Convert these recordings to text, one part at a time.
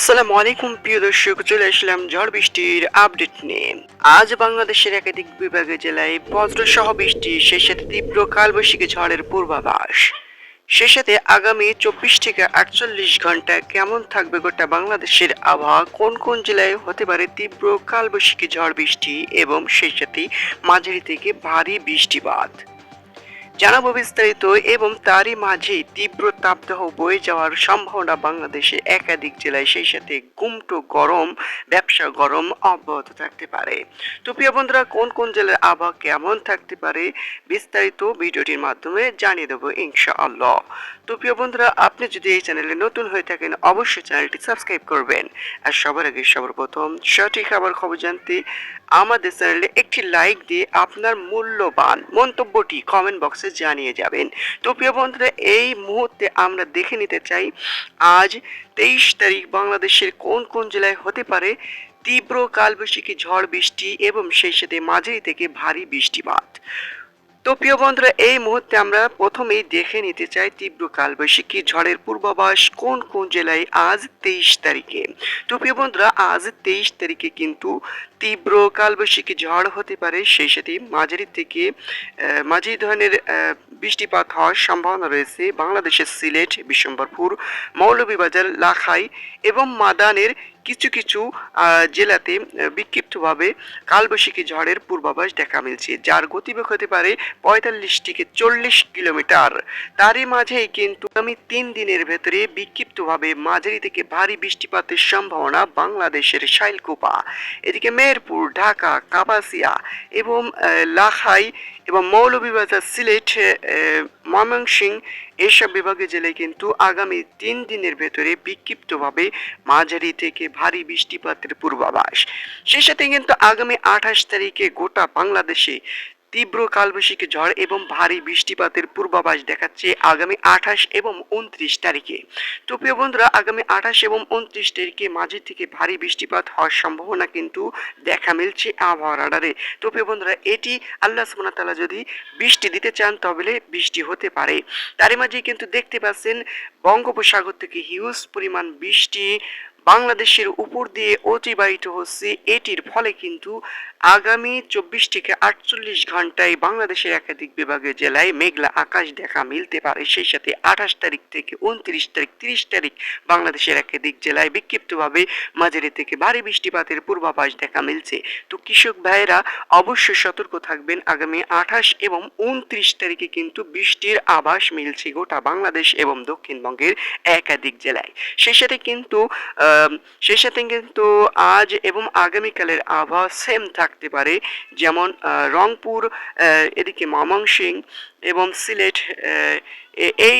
আসসালামু আলাইকুম, প্রিয় দর্শক, চলে আসলাম ঝড় বৃষ্টির আপডেট নিয়ে। আজ বাংলাদেশের একাধিক বিভাগের জেলায় বজ্রসহ বৃষ্টি সেই সাথে তীব্র কালবৈশাখী ঝড়ের পূর্বাভাস। সে সাথে আগামী চব্বিশ থেকে আটচল্লিশ ঘণ্টা কেমন থাকবে গোটা বাংলাদেশের আবহাওয়া? কোন কোন জেলায় হতে পারে তীব্র কালবৈশাখী ঝড় বৃষ্টি? এবং সেই সাথে মাঝারি থেকে ভারী বৃষ্টিপাত। জানাব বিস্তারিত এবং তারই মাঝে তীব্র তাপদাহ বয়ে যাওয়ার সম্ভাবনা বাংলাদেশে একাধিক জেলায় সেই সাথে গুমটো গরম, ব্যবসা গরম অব্যাহত থাকতে পারে। তো প্রিয় বন্ধুরা, কোন কোন জেলার আবহাওয়া কেমন থাকতে পারে বিস্তারিত ভিডিওটির মাধ্যমে জানিয়ে দেবো ইনশাআল্লাহ। তো প্রিয় বন্ধুরা, আপনি যদি এই চ্যানেলে নতুন হয়ে থাকেন, অবশ্যই চ্যানেলটি সাবস্ক্রাইব করবেন। আর সবার আগে সবার প্রথম সঠিক আবার খবর জানতে আমাদের চ্যানেলে একটি লাইক দিয়ে আপনার মূল্যবান মন্তব্যটি কমেন্ট বক্সে জানিয়ে যাবেন। তো প্রিয় বন্ধুরা, এই মুহূর্তে আমরা দেখে নিতে চাই, আজ তেইশ তারিখ বাংলাদেশের কোন কোন জেলায় হতে পারে তীব্র কালবৈশাখী ঝড় বৃষ্টি এবং সেই সাথে মাঝারি থেকে ভারী বৃষ্টিপাত। তো প্রিয় বন্ধুরা, এই মুহূর্তে আমরা প্রথমেই দেখে নিতে চাই তীব্র কালবৈশাখী ঝড়ের পূর্বাভাস কোন কোন জেলায় আজ তেইশ তারিখে। তো প্রিয় বন্ধুরা, আজ তেইশ তারিখে কিন্তু তীব্র কালবৈশাখী ঝড় হতে পারে, সেই সাথে মাঝারি থেকে মাঝারি ধরনের বৃষ্টিপাত হওয়ার সম্ভাবনা রয়েছে। বাংলাদেশের সিলেট, বিশ্বম্বরপুর, মৌলভীবাজার, লাখাই এবং মাদানের কিছু কিছু জেলাতে বিক্ষিপ্তভাবে কালবৈশাখী ঝড়ের পূর্বাভাস দেখা মিলছে, যার গতিবেগ হতে পারে পঁয়তাল্লিশ থেকে চল্লিশ কিলোমিটার। তারই মাঝেই কিন্তু আমি তিন দিনের ভেতরে বিক্ষিপ্তভাবে মাঝারি থেকে ভারী বৃষ্টিপাতের সম্ভাবনা বাংলাদেশের শাইলকুপা। এদিকে মেহেরপুর, ঢাকা, কাপাসিয়া এবং লাখাই এবং মৌলভীবাজার, সিলেট ময়মনসিংহ এসব বিভাগে জেলে কিন্তু আগামী তিন দিনের ভেতরে বিক্ষিপ্তভাবে মাঝারি থেকে ভারী বৃষ্টিপাতের পূর্বাভাস। সেই সাথে কিন্তু আগামী আঠাশ তারিখে গোটা বাংলাদেশে তীব্র কালবৈশাখী ঝড় এবং ভারী বৃষ্টিপাতের পূর্বাভাস দেখাচ্ছে আগামী আঠাশ এবং উনত্রিশ তারিখে। তো প্রিয় বন্ধুরা, আগামী আঠাশ এবং উনত্রিশ তারিখে মাঝে থেকে ভারী বৃষ্টিপাত হওয়ার সম্ভাবনা কিন্তু দেখা মিলছে আবহাওয়া রাডারে। তো প্রিয় বন্ধুরা, এটি আল্লাহ সুবহানাহু তাআলা যদি বৃষ্টি দিতে চান তবে বৃষ্টি হতে পারে। তারই মাঝে কিন্তু দেখতে পাচ্ছেন বঙ্গোপসাগর থেকে হিউজ পরিমাণ বৃষ্টি বাংলাদেশের উপর দিয়ে অতিবাহিত হচ্ছে। এটির ফলে কিন্তু আগামী চব্বিশ থেকে আটচল্লিশ ঘন্টায় বাংলাদেশের একাধিক বিভাগের জেলায় মেঘলা আকাশ দেখা মিলতে পারে। সেই সাথে আঠাশ তারিখ থেকে উনত্রিশ তারিখ, তিরিশ তারিখ বাংলাদেশের একাধিক জেলায় বিক্ষিপ্তভাবে মাঝারি থেকে ভারী বৃষ্টিপাতের পূর্বাভাস দেখা মিলছে। তো কৃষক ভাইয়েরা, অবশ্যই সতর্ক থাকবেন। আগামী আঠাশ এবং উনত্রিশ তারিখে কিন্তু বৃষ্টির আভাস মিলছে গোটা বাংলাদেশ এবং দক্ষিণবঙ্গের একাধিক জেলায়। সেই সাথে কিন্তু সেই সাথে কিন্তু আজ এবং আগামীকালের আবহাওয়া সেম থাকতে পারে, যেমন রংপুর এদিকে ময়মনসিংহ এবং সিলেট এই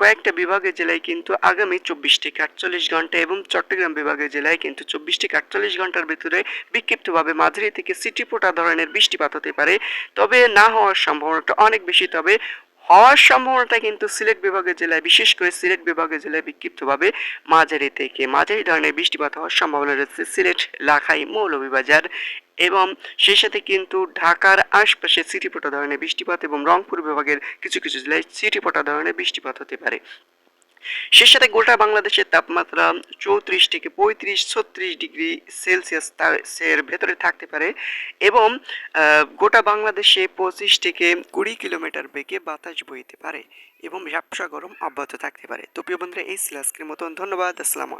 কয়েকটা বিভাগের জেলায় কিন্তু আগামী চব্বিশ থেকে আটচল্লিশ ঘণ্টা এবং চট্টগ্রাম বিভাগের জেলায় কিন্তু চব্বিশ থেকে আটচল্লিশ ঘণ্টার ভিতরে বিক্ষিপ্তভাবে মাঝারি থেকে সিটি পোটা ধরনের বৃষ্টিপাত হতে পারে। তবে না হওয়ার সম্ভাবনাটা অনেক বেশি, তবে হওয়ার সম্ভাবনাটা কিন্তু সিলেট বিভাগের জেলায়, বিশেষ করে সিলেট বিভাগের জেলায় বিক্ষিপ্তভাবে মাঝারি থেকে মাঝারি ধরনের বৃষ্টিপাত হওয়ার সম্ভাবনা রয়েছে। সিলেট, লাখাই, মৌলভীবাজার এবং সেই সাথে কিন্তু ঢাকার আশপাশে সিটিপোটা ধরনের বৃষ্টিপাত এবং রংপুর বিভাগের কিছু কিছু জেলায় সিটিপোটা ধরনের বৃষ্টিপাত হতে পারে। সেই সাথে গোটা বাংলাদেশের তাপমাত্রা চৌত্রিশ থেকে পঁয়ত্রিশ, ছত্রিশ ডিগ্রি সেলসিয়াস এর ভেতরে থাকতে পারে এবং গোটা বাংলাদেশে পঁচিশ থেকে কুড়ি কিলোমিটার বেগে বাতাস বইতে পারে এবং ঝাপসা গরম অব্যাহত থাকতে পারে। তো প্রিয় বন্ধুরা, এই ছিল মতন। ধন্যবাদ। আসসালামু